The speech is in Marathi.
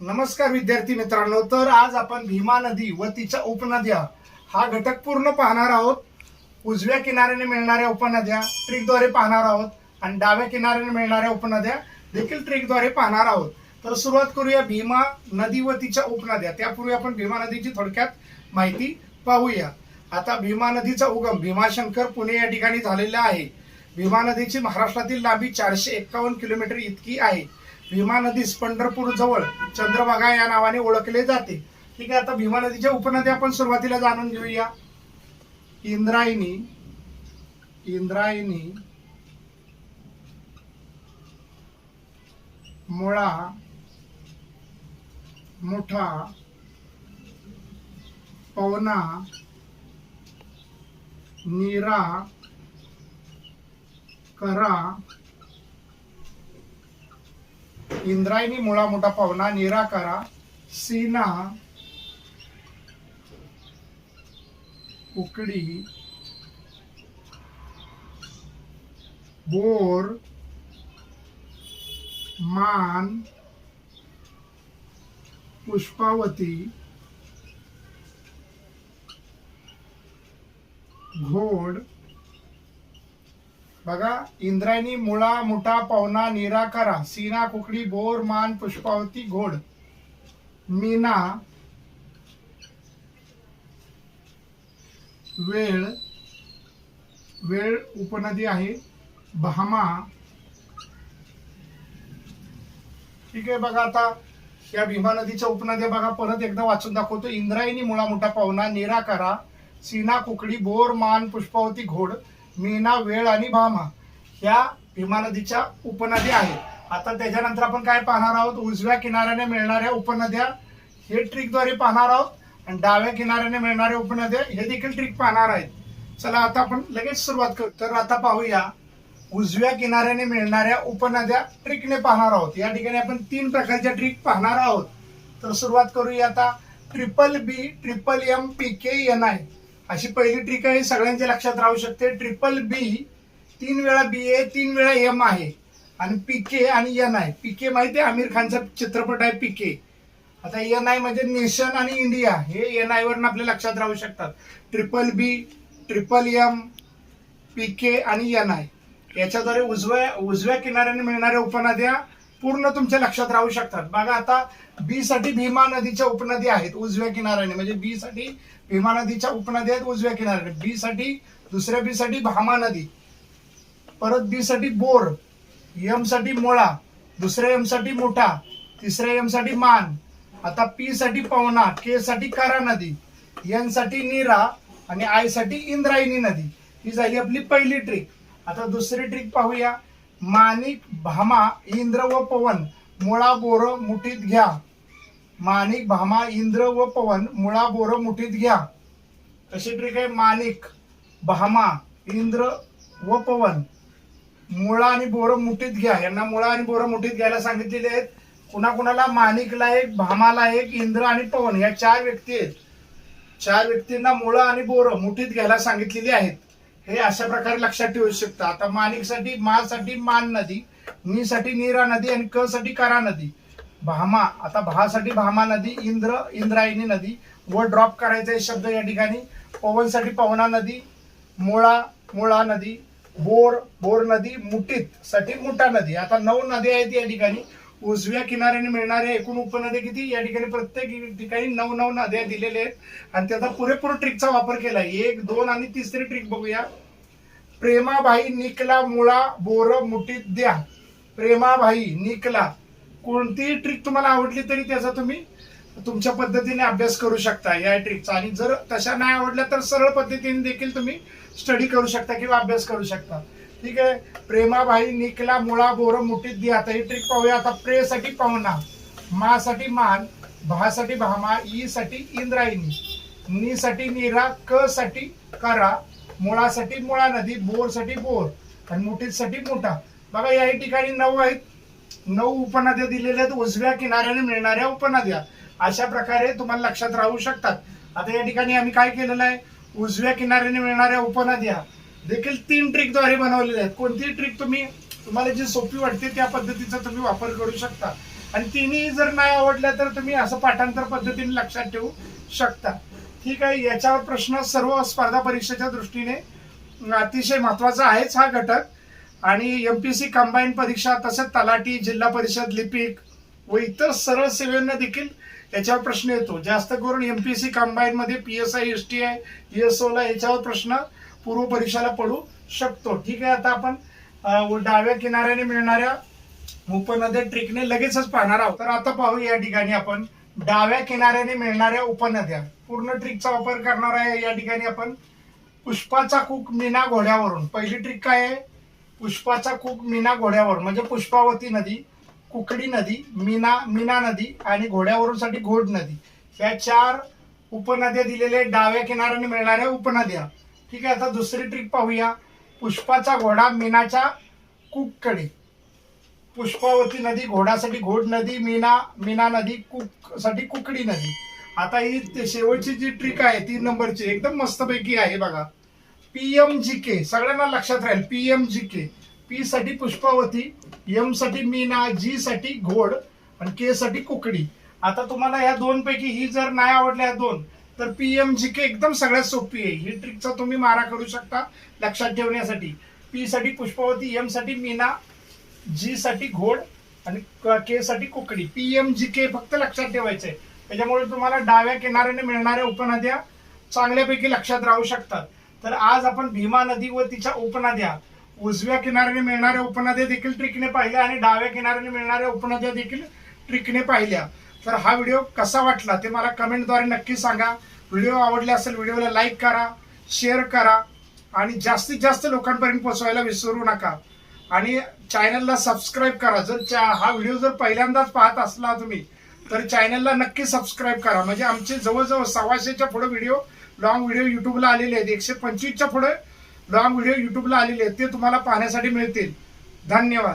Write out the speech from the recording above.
नमस्कार विद्यार्थी मित्रांनो तर आज आपण भीमा नदी व तिच्या उपनद्या हा घटक पूर्ण पाहणार आहोत. उजव्या किनाऱ्याने मिळणाऱ्या उपनद्या ट्रिकद्वारे पाहणार आहोत आणि डाव्या किनाऱ्याने मिळणाऱ्या उपनद्या देखील ट्रिकद्वारे पाहणार आहोत. तर सुरुवात करूया भीमा नदी व तिच्या उपनद्या. त्यापूर्वी आपण भीमा नदीची थोडक्यात माहिती पाहूया. आता भीमा नदीचा उगम भीमाशंकर पुणे या ठिकाणी झालेला आहे. भीमा नदीची महाराष्ट्रातील लांबी चारशे एक्कावन्न किलोमीटर इतकी आहे. भीमा नदीस पंढरपूर जवळ चंद्रभागा या नावाने ओळखले जाते. ठीक आहे आता भीमा नदीच्या उपनदी आपण सुरुवातीला जाणून घेऊया. इंद्रायणी इंद्रायणी मुळा मुठा पवना नीरा करा इंद्रायणी मुळा मोठा पवना निराकारा सीना उकडी बोर मान पुष्पावती घोड बघा इंद्रायणी मुळा मुठा पवना निराकारा सीना कुकडी बोर मान पुष्पावती घोड मीना वेळ वेळ उपनदी आहे भामा ठीक आहे बघा आता या भीमा नदीच्या उपनद्या बघा परत एकदा वाचून दाखवतो. इंद्रायणी मुळा मुठा पवना निराकारा सीना कुकडी बोर मान पुष्पावती घोड मीना वेळ आणि भामा ह्या भीमा नदीच्या उपनद्या आहेत. आता त्याच्यानंतर आपण काय पाहणार आहोत? उजव्या किनाऱ्याने मिळणाऱ्या उपनद्या हे ट्रिकद्वारे पाहणार आहोत. आणि डाव्या किनाऱ्याने मिळणाऱ्या उपनद्या हे देखील ट्रिक पाहणार आहेत. चला आता आपण लगेच सुरुवात करू. तर आता पाहूया. उजव्या किनाऱ्याने मिळणाऱ्या उपनद्या ट्रिकने पाहणार आहोत. या ठिकाणी आपण तीन प्रकारच्या ट्रिक पाहणार आहोत. तर सुरुवात करूया आता. Triple B triple M P K N I. अशी पहिली ट्रिक आहे सगळ्यांच्या लक्षात राहू शकते. ट्रिपल बी तीन वेळा बी ए तीन वेळा एम आहे. आणि पी के आणि एन आय पी के माहिती आहे? आमिर खानचा चित्रपट आहे पी के आता एन आय म्हणजे नेशन आणि इंडिया. हे एन आय वरून आपल्या लक्षात राहू शकतात. Triple B triple M P K आणि एन आय याच्याद्वारे उजव्या उजव्या किनाऱ्याने मिळणाऱ्या उपनद्या पूर्ण तुमच्या लक्षात राहू शकतात. बघा आता बी साठी भीमा नदीच्या उपनदी आहेत उजव्या किनाऱ्याने. म्हणजे बी साठी भीमा नदीच्या उपनद्या आहेत उजव्या किनाऱ्याने. बी साठी दुसऱ्या बी साठी भामा नदी. परत बी साठी बोर. एमसाठी मुळा. दुसऱ्या एमसाठी मोठा. तिसऱ्या एमसाठी मान. आता पी साठी पवना. के साठी कारा नदी. एनसाठी नीरा. आणि आयसाठी इंद्रायणी नदी. ही झाली आपली पहिली ट्रिक आता दुसरी ट्रिक पाहूया. मानिक भामा इंद्र व पवन. मुळा बोर मुठीत घ्या. माणिक भामा इंद्र व पवन मुळा बोर मुठीत घ्या. कशी ट्रिक आहे माणिक भामा इंद्र व पवन. मुळा आणि बोर मुठीत घ्या. यांना मुळा आणि बोर मुठीत घ्यायला सांगितलेले आहेत. कुणाकुणाला माणिकला एक भामाला एक इंद्र आणि पवन या चार व्यक्ती आहेत. चार व्यक्तींना मुळा आणि बोर मुठीत घ्यायला सांगितलेली आहेत. हे अशा प्रकारे लक्षात ठेवू शकता. आता माणिकसाठी मासाठी मान नदी नी साठी नीरा नदी आणि क साठी करा नदी. भामा आता भासाठी भामा नदी इंद्र इंद्रायणी नदी. व ड्रॉप करायचा आहे शब्द या ठिकाणी. पवनसाठी पवना नदी मुळा मुळा नदी बोर बोर नदी मुठीत साठी मुठा नदी. आता नऊ नद्या आहेत या ठिकाणी. उजव्या किनाऱ्याने मिळणाऱ्या एकूण उपनद्या किती? या ठिकाणी प्रत्येक ठिकाणी नऊ नऊ नद्या दिलेल्या आहेत. आणि त्याचा पुरेपूर ट्रिकचा वापर केला एक दोन आणि तिसरी ट्रिक बघूया. प्रेमाबाई निकला मुळा बोर मुठीत द्या. प्रेमाबाई निकला. कोणतीही ट्रिक तुम्हाला आवडली तरी त्याचा तुम्ही तुमच्या पद्धतीने अभ्यास करू शकता या ट्रिकचा आणि जर तशा नाही आवडल्या तर सरळ पद्धतीने देखील तुम्ही स्टडी करू शकता किंवा अभ्यास करू शकता. ठीक आहे? प्रेमाबाई निकला मुळा बोर मुठीत द्या. आता ही ट्रिक पाहूया. आता प्रेसाठी पाहुणा. मासाठी मान भासाठी भामा ई साठी इंद्रायणी नी साठी नीरा क साठी करा मुळासाठी मुळा नदी बोरसाठी बोर आणि मुठीसाठी मोठा. बघा याही ठिकाणी नऊ आहेत. नऊ उपनद्या दिलेल्या आहेत उजव्या किनाऱ्याने मिळणाऱ्या उपनद्या. अशा प्रकारे तुम्हाला लक्षात राहू शकतात. आता या ठिकाणी आम्ही काय केलेलं आहे? उजव्या किनाऱ्याने मिळणाऱ्या उपनद्या. देखील तीन ट्रिकद्वारे बनवलेल्या आहेत. कोणतीही ट्रिक तुम्ही तुम्हाला जी सोपी वाटते त्या पद्धतीचा तुम्ही वापर करू शकता. आणि तिन्ही जर नाही आवडल्या तर तुम्ही असं पाठांतर पद्धतीने लक्षात ठेवू शकता. ठीक आहे याच्यावर प्रश्न सर्व स्पर्धा परीक्षेच्या दृष्टीने अतिशय महत्त्वाचा आहेच हा घटक. आणि एमपीसी कंबाईन परीक्षा तसेच तलाठी जिल्हा परिषद लिपिक व इतर सरळ सेवेंना देखील याच्यावर प्रश्न येतो. जास्त करून एमपीसी कंबाईन मध्ये P S I S T I S ला याच्यावर प्रश्न पूर्व परीक्षेला पडू शकतो. ठीक आहे आता आपण डाव्या किनाऱ्याने मिळणाऱ्या उपनद्या ट्रिकने लगेचच पाहणार आहोत. तर आता पाहू या ठिकाणी आपण डाव्या किनाऱ्याने मिळणाऱ्या उपनद्या. पूर्ण ट्रिकचा वापर करणार आहे या ठिकाणी आपण पुष्पाचा कूक मीना घोड्यावरून. पहिली ट्रिक काय आहे? पुष्पाचा कूक मीना घोड्यावर म्हणजे पुष्पावती नदी कुकडी नदी मीना मीना नदी आणि घोड्यावरून साठी घोड नदी. ह्या चार उपनद्या दिलेल्या डाव्या किनाऱ्याने मिळणाऱ्या उपनद्या. ठीक आहे आता दुसरी ट्रिक पाहूया. पुष्पाचा घोडा मीनाच्या कूककडे पुष्पावती नदी घोडासाठी घोड नदी मीना मीना नदी कुकसाठी कुकडी नदी. आता ही ते शेवटची जी ट्रिक आहे तीन नंबरची एकदम मस्तपैकी आहे बघा. पीएम जी के सगळ्यांना लक्षात राहील पीएम जी के पी साठी पुष्पावती एमसाठी मीना जी साठी घोड आणि के साठी कुकडी. आता तुम्हाला ह्या दोन पैकी ही जर नाही आवडल्या ह्या दोन तर पीएम जी के एकदम सगळ्यात सोपी आहे. ही ट्रिकचा तुम्ही मारा करू शकता लक्षात ठेवण्यासाठी. पी साठी पुष्पावती एमसाठी मीना जी साठी घोड आणि के साठी कुकडी. पीएम जी के फक्त लक्षात ठेवायचंय. त्याच्यामुळे तुम्हाला डाव्या किनाऱ्याने मिळणाऱ्या उपनद्या चांगल्यापैकी लक्षात राहू शकतात. तर आज आपण भीमा नदी व तिच्या उपनद्या उजव्या किनाऱ्याने मिळणाऱ्या उपनद्या देखील ट्रिकने पाहिल्या आणि डाव्या किनाऱ्याने मिळणाऱ्या उपनद्या देखील ट्रिकने पाहिल्या. तर हा व्हिडिओ कसा वाटला ते मला कमेंटद्वारे नक्की सांगा. व्हिडिओ आवडला असेल व्हिडिओला लाईक करा शेअर करा आणि जास्तीत जास्त लोकांपर्यंत पोहोचवायला विसरू नका. आणि चॅनलला सबस्क्राईब करा. जर चा- हा व्हिडिओ जर पहिल्यांदाच पाहत असला तुम्ही तर चॅनलला नक्की सबस्क्राईब करा. म्हणजे आमचे जवळजवळ सव्वाशेच्या पुढे व्हिडिओ लॉंग व्हिडिओ युट्यूबला आलेले आहेत. एकशे पंचवीसच्या पुढे लॉंग व्हिडिओ युट्यूबला आलेले आहेत. ते तुम्हाला पाहण्यासाठी मिळतील. धन्यवाद.